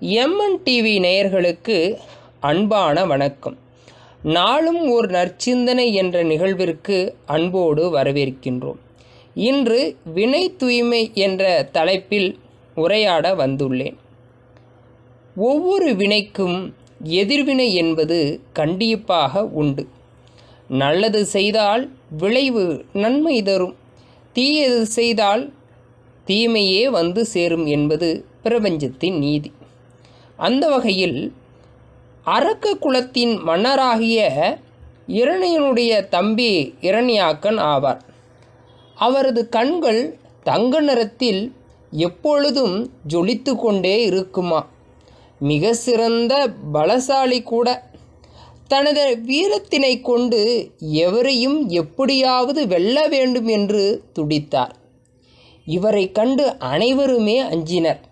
MN TV நேயர்களுக்கு அன்பான வணக்கம். நாளும் ஒரு நற்சிந்தனை என்ற நிகழ்விற்கு அன்போடு வரவேற்கின்றோம். இன்று வினை தூய்மை என்ற தலைப்பில் உரையாட வந்துள்ளேன். ஒவ்வொரு வினைக்கும் எதிர்வினை என்பது கண்டிப்பாக உண்டு. நல்லது செய்தால் விளைவு நன்மை தரும். தீயது செய்தால் தீமையே வந்து சேரும் என்பது பிரபஞ்சத்தின் நீதி. அந்த வகையில் அரக்க குலத்தின் மன்னராகிய இரணியனுடைய தம்பி இரணியாக்கன் ஆவார். அவரது கண்கள் தங்க நிறத்தில் எப்பொழுதும் ஜொலித்து கொண்டே இருக்குமா. மிக சிறந்த பலசாலி கூட. தனது வீரத்தினை கொண்டு எவரையும் எப்படியாவது வெல்ல வேண்டும் என்று துடித்தார். இவரை கண்டு அனைவருமே அஞ்சினர்.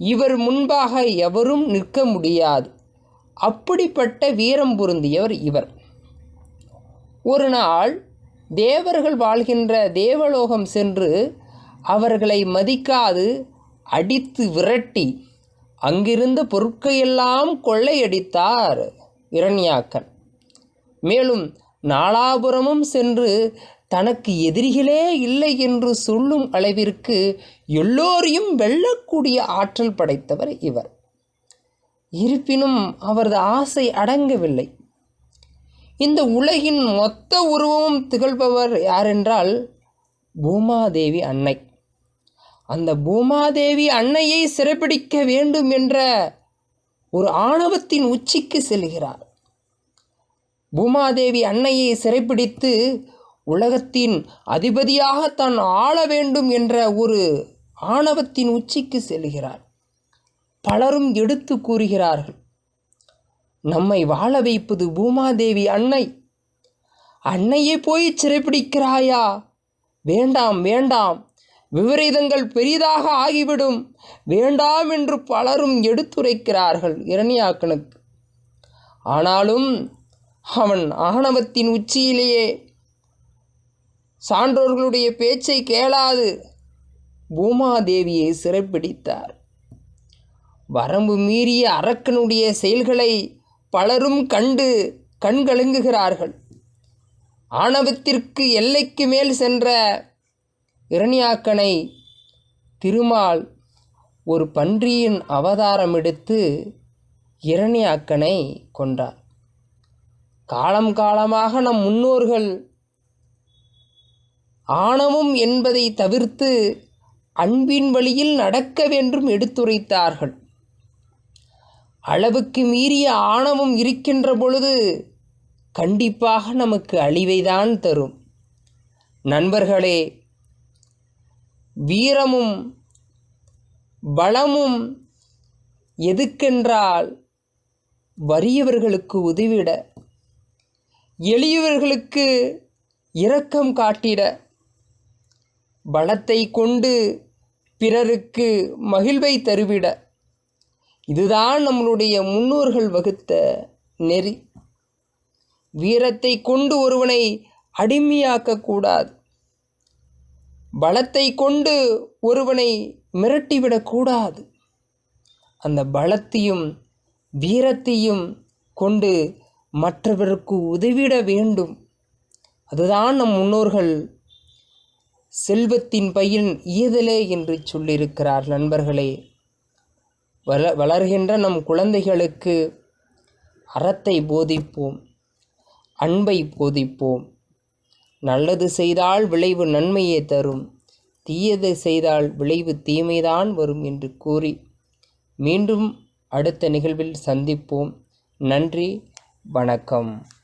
இவர் முன்பாக எவரும் நிற்க முடியாது. அப்படிப்பட்ட வீரம் பொருந்தியவர் இவர். ஒரு நாள் தேவர்கள் வாழ்கின்ற தேவலோகம் சென்று அவர்களை மதிக்காது அடித்து விரட்டி அங்கிருந்த பொருட்கையெல்லாம் கொள்ளையடித்தார் இரண்யாக்கன். மேலும் நாலாபுரமும் சென்று தனக்கு எதிரிகளே இல்லை என்று சொல்லும் அளவிற்கு எல்லோரையும் வெல்லக்கூடிய ஆற்றல் படைத்தவர் இவர். இருப்பினும் அவரது ஆசை அடங்கவில்லை. இந்த உலகின் மொத்த உருவமும் திகழ்பவர் யாரென்றால் பூமாதேவி அன்னை. அந்த பூமாதேவி அன்னையை சிறைப்பிடிக்க வேண்டும் என்ற ஒரு ஆணவத்தின் உச்சிக்கு செல்கிறார். பூமாதேவி அன்னையை சிறைப்பிடித்து உலகத்தின் அதிபதியாக தான் ஆள வேண்டும் என்ற ஒரு ஆணவத்தின் உச்சிக்கு செல்கிறார். பலரும் எடுத்து கூறுகிறார்கள் நம்மை வாழ வைப்பது பூமாதேவி அன்னை. அன்னையே போய் சிறைப்பிடிக்கிறாயா வேண்டாம் வேண்டாம். விபரீதங்கள் பெரிதாக ஆகிவிடும். வேண்டாம் என்று பலரும் எடுத்துரைக்கிறார்கள் இரணியாக்கனுக்கு. ஆனாலும் அவன் ஆணவத்தின் உச்சியிலேயே சான்றோர்களுடைய பேச்சை கேளாது. பூமாதேவியை சிறைப்பிடித்தார். வரம்பு மீறிய அரக்கனுடைய செயல்களை பலரும் கண்டு கண்கலங்குகிறார்கள். ஆணவத்திற்கு எல்லைக்கு மேல் சென்ற இரணியாக்கனை திருமால் ஒரு பன்றியின் அவதாரம் எடுத்து இரணியாக்கனை கொண்டார் காலம் காலமாக நம் முன்னோர்கள் ஆணவம் என்பதை தவிர்த்து அன்பின் வழியில் நடக்க வேண்டும் எடுத்துரைத்தார்கள். அளவுக்கு மீறிய ஆணவம் இருக்கின்ற பொழுது கண்டிப்பாக நமக்கு அழிவைதான் தரும். நண்பர்களே வீரமும் பலமும் எதுக்கென்றால் வறியவர்களுக்கு உதவிட எளியவர்களுக்கு இரக்கம் காட்டிட பலத்தை கொண்டு பிறருக்கு மகிழ்வை தருவிட இதுதான் நம்மளுடைய முன்னோர்கள் வகுத்த நெறி. வீரத்தை கொண்டு ஒருவனை அடிமையாக்கக்கூடாது பலத்தை கொண்டு ஒருவனை மிரட்டிவிடக்கூடாது அந்த பலத்தையும் வீரத்தையும் கொண்டு மற்றவருக்கு உதவிட வேண்டும். அதுதான் நம் முன்னோர்கள் செல்வத்தின் பையன் ஈதலே என்று சொல்லியிருக்கிறார் நண்பர்களே. வள வளர்கின்ற நம் குழந்தைகளுக்கு அறத்தை போதிப்போம் அன்பை போதிப்போம். நல்லது செய்தால் விளைவு நன்மையே தரும் தீயது செய்தால் விளைவு தீமைதான் வரும் என்று கூறி மீண்டும் அடுத்த நிகழ்வில் சந்திப்போம். நன்றி வணக்கம்.